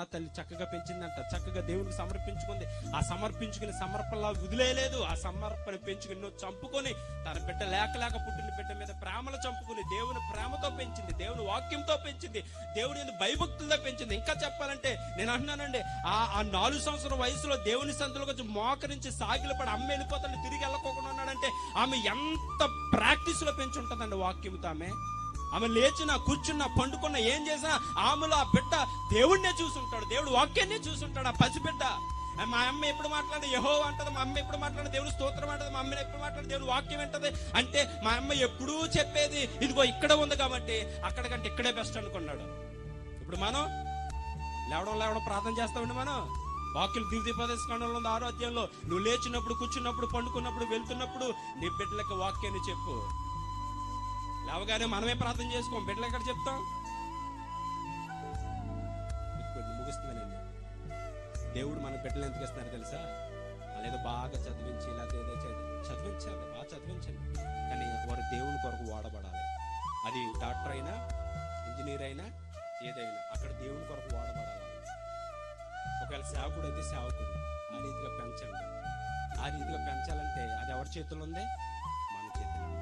కన్న తల్లి చక్కగా పెంచిందంట. చక్కగా దేవునికి సమర్పించుకుంది. ఆ సమర్పించుకుని సమర్పణలా వదిలేయలేదు. ఆ సమర్పణ పెంచుకుని నువ్వు చంపుకొని తన బిడ్డ లేక లేక పుట్టిన బిడ్డ మీద ప్రేమలు చంపుకుని దేవుని ప్రేమతో పెంచింది. దేవుని వాక్యంతో పెంచింది. దేవుని యందు భయభక్తులతో పెంచింది. ఇంకా చెప్పాలంటే నేను అంటున్నానండి ఆ ఆ నాలుగు సంవత్సరం వయసులో దేవుని సంతులకు వచ్చి మోకరించి సాగిలపడి అమ్మ వెళ్ళిపోతాను తిరిగి వెళ్ళకోకుండా ఉన్నాడంటే ఆమె ఎంత ప్రాక్టీస్లో పెంచుంటుందండి వాక్యంతో ఆమె? ఆమె లేచిన కూర్చున్న పండుకున్న ఏం చేసినా ఆమెలో ఆ బిడ్డ దేవుడినే చూసుంటాడు. దేవుడు వాక్యాన్నే చూసుంటాడు ఆ పసిబిడ్డ. మా అమ్మ ఎప్పుడు మాట్లాడే యహో అంటది మా అమ్మ ఎప్పుడు మాట్లాడే దేవుడు స్తోత్రం అంటది మా అమ్మ ఎప్పుడు మాట్లాడే దేవుడు వాక్యం అంటది అంటే మా అమ్మ ఎప్పుడూ చెప్పేది ఇదిగో ఇక్కడ ఉంది కాబట్టి అక్కడ కంటే ఇక్కడే బెస్ట్ అనుకున్నాడు. ఇప్పుడు మనం లేవడం లేవడం ప్రార్థన చేస్తామండి మనం. వాక్యులు దివ్యపదేశ కాండంలో ఉంది ఆరో అధ్యాయంలో నువ్వు లేచినప్పుడు కూర్చున్నప్పుడు పండుకున్నప్పుడు వెళ్తున్నప్పుడు నీ బిడ్డలకు వాక్యాన్ని చెప్పు. లేవగానే మనమే ప్రార్థన చేసుకోం. బిడ్డలు ఎక్కడ చెప్తాం? కొద్ది దేవుడు మన బిడ్డలు ఎందుకు ఇస్తున్నారు తెలుసా? లేదా బాగా చదివించి లేకపోతే ఏదో చదివి చదివించాలి. బాగా చదివించండి. కానీ వారు దేవుని కొరకు వాడబడాలి. అది డాక్టర్ అయినా ఇంజనీర్ అయినా ఏదైనా అక్కడ దేవుని కొరకు వాడబడాలి. ఒకవేళ సేవకుడు అయితే సేవకుడు. ఆ రీతిగా పెంచండి. ఆ రీతిగా పెంచాలంటే అది ఎవరి చేతుల్లో ఉంది?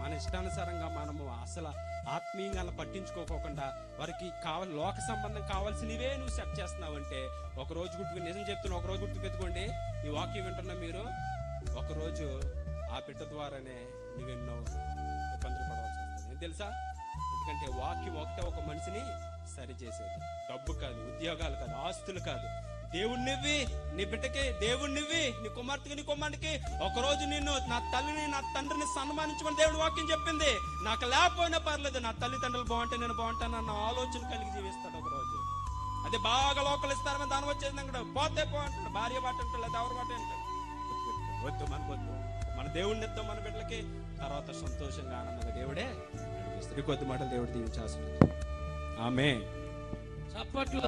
మన ఇష్టానుసారంగా మనము అసలు ఆత్మీయంగా అలా పట్టించుకోకుండా వారికి కావాలి లోక సంబంధం కావాల్సినవే నువ్వు సెట్ చేస్తున్నావు అంటే ఒక రోజు గుర్తు నిజం చెప్తున్నా ఒక రోజు గుర్తు పెట్టుకోండి ఈ వాక్యం వింటున్నా మీరు ఒకరోజు ఆ బిడ్డ ద్వారానే నువ్వెన్నో ఇబ్బందులు పడవలసి వస్తుంది. ఏం తెలుసా? ఎందుకంటే వాక్యం ఒకటే ఒక మనిషిని సరిచేసేది. డబ్బు కాదు ఉద్యోగాలు కాదు ఆస్తులు కాదు. దేవుణ్ణివ్వి నీ బిడ్డకి దేవుణ్ణివ్వి నీ కుమార్తెకి నీ కుమారుడికి ఒకరోజు నిన్ను నా తల్లిని నా తండ్రిని సన్మానించమని దేవుడు వాక్యం చెప్పింది. నాకు లేకపోయినా పర్లేదు నా తల్లిదండ్రులు బాగుంటే నేను బాగుంటాను అన్న ఆలోచన కలిగి జీవిస్తాడు ఒకరోజు. అది అదే బాగా లోకల్ ఇస్తారని దాని వచ్చేది అక్కడ పోతే పో అంటాడు. భార్య బాట అంటాడు లేదా ఎవరి బాట అంటాడు? వద్దు మనకు వద్దు. మన దేవుడిని ఇద్దాం మన బిడ్డలకి. తర్వాత సంతోషంగా ఆనందంగా దేవుడే నడిపిస్తాడు. కొద్ది మాటలు దేవుడు దీవించాల్సింది ఆమె చప్పట్లు